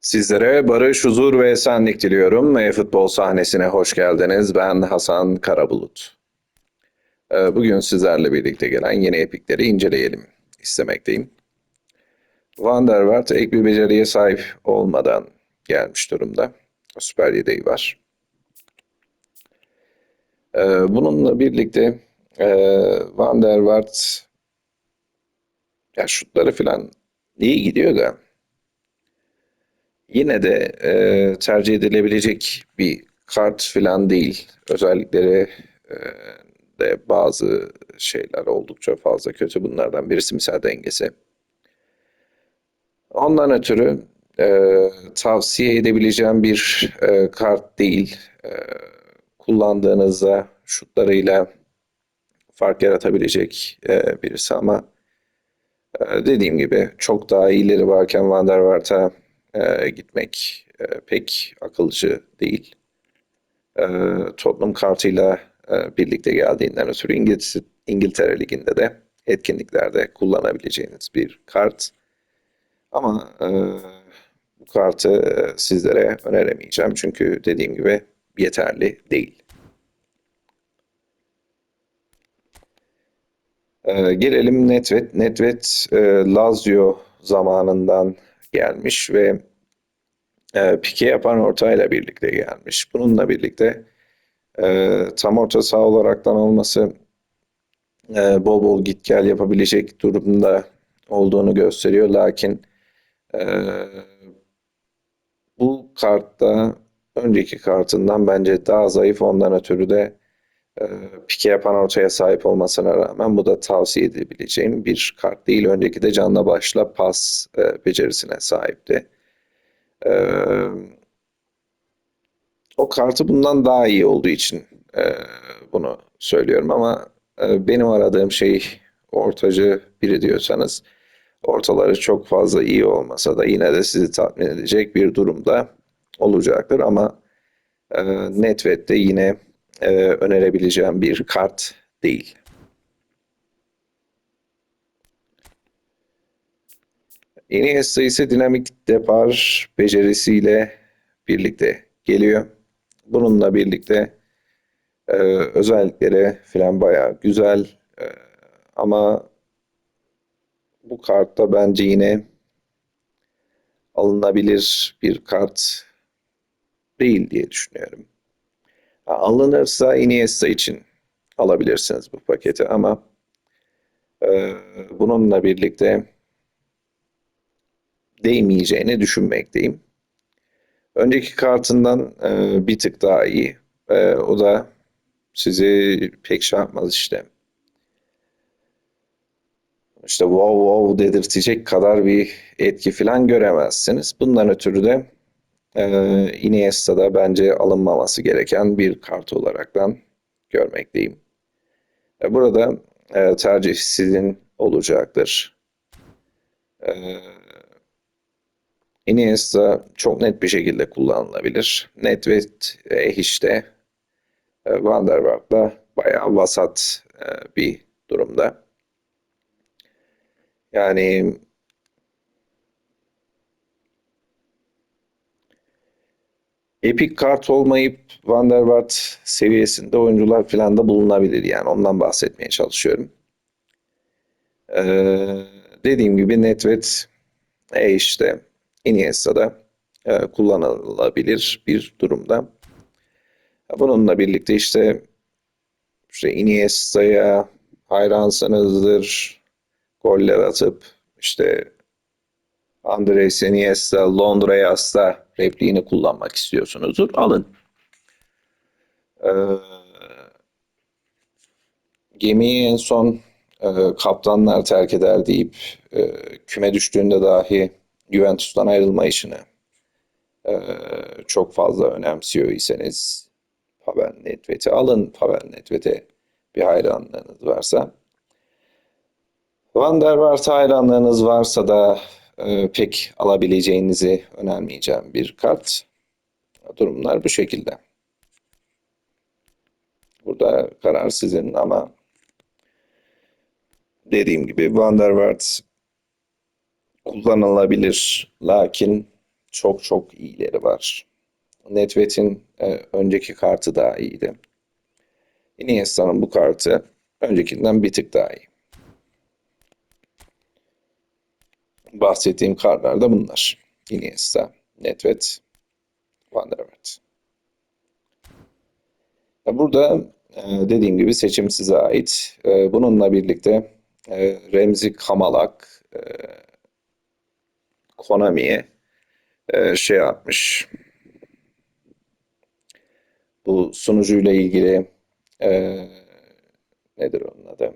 Sizlere barış, huzur ve esenlik diliyorum. E-futbol sahnesine hoş geldiniz. Ben Hasan Karabulut. Ee, Bugün sizlerle birlikte gelen yeni epikleri inceleyelim istemekteyim. Van der Waart ek bir beceriye sahip olmadan gelmiş durumda. Süper yedeği var. Ee, Bununla birlikte e, Van der Waart ya şutları falan iyi gidiyor da yine de e, tercih edilebilecek bir kart falan değil. Özellikleri e, de bazı şeyler oldukça fazla kötü. Bunlardan birisi misal dengesi. Ondan ötürü e, tavsiye edebileceğim bir e, kart değil. E, kullandığınızda şutlarıyla fark yaratabilecek e, birisi ama e, dediğim gibi çok daha iyileri varken Van der Waart'a e, gitmek e, pek akılcı değil. E, Tottenham kartıyla e, birlikte geldiğinden ötürü İngiliz, İngiltere Ligi'nde de etkinliklerde kullanabileceğiniz bir kart. Ama e, bu kartı e, sizlere öneremeyeceğim çünkü dediğim gibi yeterli değil. E, gelelim Netvet. Netvet e, Lazio zamanından gelmiş ve e, pike yapan ortayla birlikte gelmiş. Bununla birlikte e, tam orta saha olaraktan olması e, bol bol git gel yapabilecek durumda olduğunu gösteriyor. Lakin e, bu kartta önceki kartından bence daha zayıf ondan ötürü de pike yapan ortaya sahip olmasına rağmen bu da tavsiye edebileceğim bir kart değil. Önceki de canla başla pas e, becerisine sahipti. E, o kartı bundan daha iyi olduğu için e, bunu söylüyorum ama e, benim aradığım şey ortacı biri diyorsanız ortaları çok fazla iyi olmasa da yine de sizi tatmin edecek bir durumda olacaktır ama e, Netvet'te yine e, önerebileceğim bir kart değil. Iniesta ise dinamik depar becerisiyle birlikte geliyor. Bununla birlikte e, özellikleri falan bayağı güzel E, ama bu kartta bence yine alınabilir bir kart değil diye düşünüyorum. Alınırsa Iniesta için alabilirsiniz bu paketi ama e, bununla birlikte değmeyeceğini düşünmekteyim. Önceki kartından e, bir tık daha iyi. E, o da sizi pek şey yapmaz işte. İşte wow wow dedirtecek kadar bir etki falan göremezsiniz. Bundan ötürü de e, Iniesta'da bence alınmaması gereken bir kart olaraktan görmekteyim. E, burada e, tercih sizin olacaktır. E, Iniesta çok net bir şekilde kullanılabilir. Nedved e, işte e, Van der Waart bayağı vasat e, bir durumda. Yani epik kart olmayıp Van seviyesinde oyuncular falan da bulunabilir. Yani ondan bahsetmeye çalışıyorum. Ee, dediğim gibi Nedved e işte Iniesta'da e, kullanılabilir bir durumda. Bununla birlikte işte, işte Iniesta'ya hayransanızdır, goller atıp işte Andres Iniesta, Londra'ya hasta repliğini kullanmak istiyorsunuzdur. Alın. Ee, gemiyi en son e, kaptanlar terk eder deyip e, küme düştüğünde dahi Juventus'tan ayrılma işini e, çok fazla önemsiyor iseniz Pavel Nedved'i alın. Pavel Nedved'e bir hayranlığınız varsa. Van der Waart hayranlığınız varsa da e, pek alabileceğinizi önermeyeceğim bir kart. Durumlar bu şekilde. Burada karar sizin ama dediğim gibi Van der kullanılabilir. Lakin çok çok iyileri var. Nedved'in e, önceki kartı daha iyiydi. Iniesta'nın bu kartı öncekinden bir tık daha iyi. Bahsettiğim kartlar da bunlar. Iniesta, Nedved, Van der Vaart. Burada e, dediğim gibi seçim size ait. E, Bununla birlikte e, Remzi Kamalak Konami'ye şey yapmış. Bu sunucuyla ilgili nedir onun adı?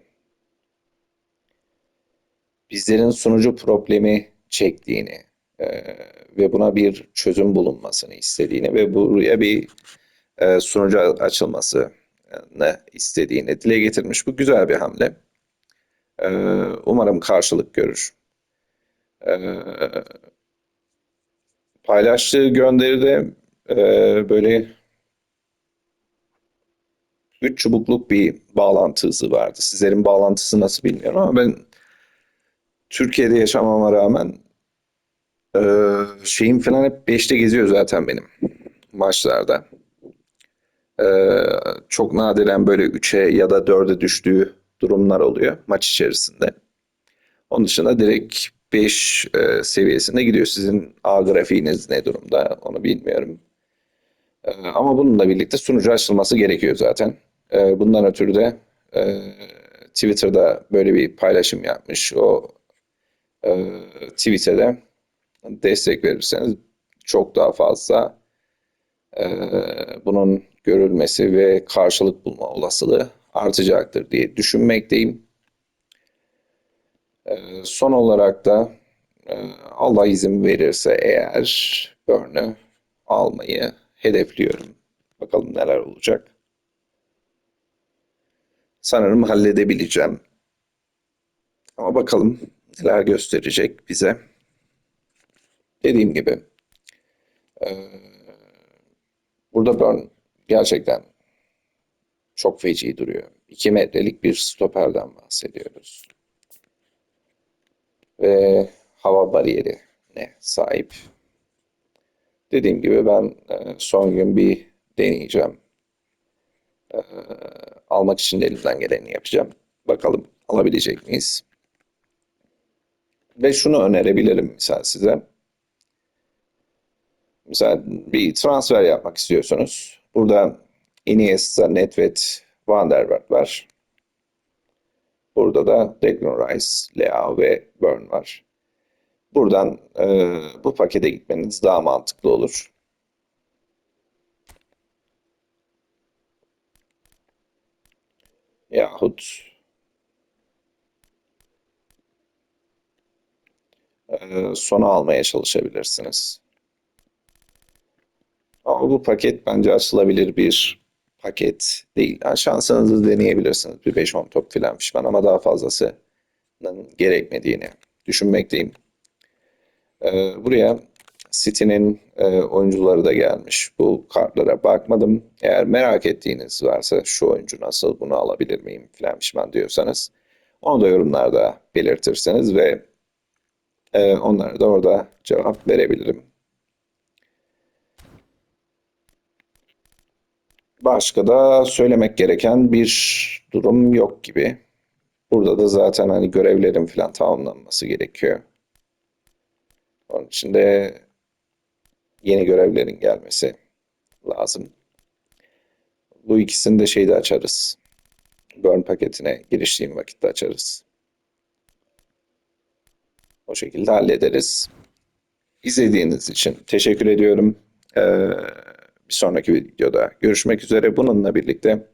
Bizlerin sunucu problemi çektiğini e, ve buna bir çözüm bulunmasını istediğini ve buraya bir e, sunucu açılmasını istediğini dile getirmiş. Bu güzel bir hamle. E, umarım karşılık görür. E, paylaştığı gönderide e, böyle üç çubukluk bir bağlantı hızı vardı. Sizlerin bağlantısı nasıl bilmiyorum ama ben Türkiye'de yaşamama rağmen e, şeyim falan hep 5'te geziyor zaten benim maçlarda. E, çok nadiren böyle 3'e ya da 4'e düştüğü durumlar oluyor maç içerisinde. Onun dışında direkt 5 e, seviyesinde gidiyor. Sizin A grafiğiniz ne durumda onu bilmiyorum. E, ama bununla birlikte sunucu açılması gerekiyor zaten. E, bundan ötürü de e, Twitter'da böyle bir paylaşım yapmış. O e, tweet'e destek verirseniz çok daha fazla e, bunun görülmesi ve karşılık bulma olasılığı artacaktır diye düşünmekteyim. E, son olarak da e, Allah izin verirse eğer Burn'u almayı hedefliyorum. Bakalım neler olacak. Sanırım halledebileceğim. Ama bakalım neler gösterecek bize. Dediğim gibi e, burada Burn gerçekten çok feci duruyor. 2 metrelik bir stoperden bahsediyoruz. Ve hava bariyeri ne sahip. Dediğim gibi ben e, son gün bir deneyeceğim. E, almak için de elimden geleni yapacağım. Bakalım alabilecek miyiz? Ve şunu önerebilirim mesela size. Mesela bir transfer yapmak istiyorsunuz. Burada Iniesta, Nedved, Van der Vaart var. Burada da Declan Rice, Leao ve Burn var. Buradan e, bu pakete gitmeniz daha mantıklı olur. Yahut sona almaya çalışabilirsiniz. Ama bu paket bence açılabilir bir paket değil. Yani şansınızı deneyebilirsiniz. Bir 5-10 top filan pişman ama daha fazlasının gerekmediğini düşünmekteyim. Ee, buraya City'nin e, oyuncuları da gelmiş. Bu kartlara bakmadım. Eğer merak ettiğiniz varsa şu oyuncu nasıl bunu alabilir miyim filan pişman diyorsanız onu da yorumlarda belirtirseniz ve e, onlara da orada cevap verebilirim. Başka da söylemek gereken bir durum yok gibi. Burada da zaten hani görevlerin falan tamamlanması gerekiyor. Onun için de yeni görevlerin gelmesi lazım. Bu ikisini de şeyde açarız. Burn paketine giriştiğim vakitte açarız. Şekilde hallederiz. İzlediğiniz için teşekkür ediyorum. Ee, bir sonraki videoda görüşmek üzere. Bununla birlikte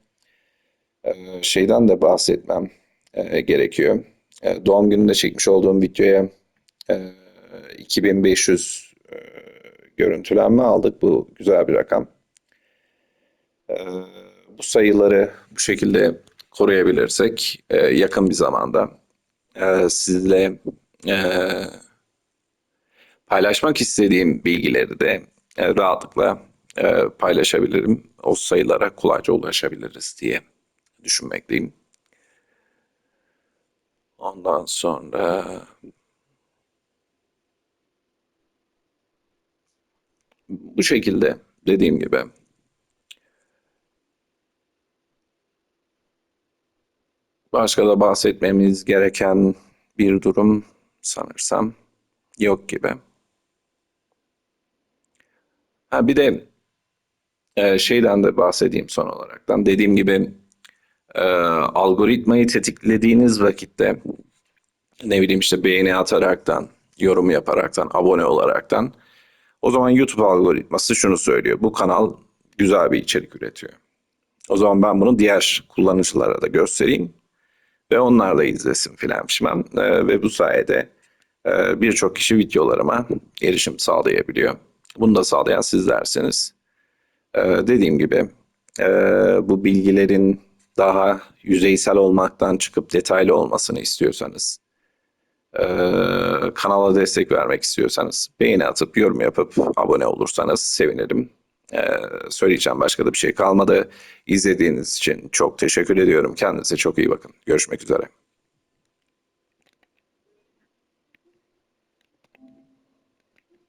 e, şeyden de bahsetmem e, gerekiyor. E, doğum gününde çekmiş olduğum videoya 2500 görüntülenme aldık. Bu güzel bir rakam. Bu sayıları bu şekilde koruyabilirsek yakın bir zamanda sizle paylaşmak istediğim bilgileri de rahatlıkla e, paylaşabilirim. O sayılara kolayca ulaşabiliriz diye düşünmekteyim. Ondan sonra Bu şekilde dediğim gibi. Başka da bahsetmemiz gereken bir durum sanırsam yok gibi. Ha bir de e, şeyden de bahsedeyim son olaraktan. Dediğim gibi e, algoritmayı tetiklediğiniz vakitte ne bileyim işte beğeni ataraktan, yorum yaparaktan, abone olaraktan o zaman YouTube algoritması şunu söylüyor. Bu kanal güzel bir içerik üretiyor. O zaman ben bunu diğer kullanıcılara da göstereyim ve onlar da izlesin filan pişman. E, ve bu sayede e, birçok kişi videolarıma erişim sağlayabiliyor. Bunu da sağlayan sizlersiniz. E, dediğim gibi e, bu bilgilerin daha yüzeysel olmaktan çıkıp detaylı olmasını istiyorsanız, e, kanala destek vermek istiyorsanız, beğeni atıp yorum yapıp abone olursanız sevinirim. E, söyleyeceğim başka da bir şey kalmadı. İzlediğiniz için çok teşekkür ediyorum. Kendinize çok iyi bakın. Görüşmek üzere.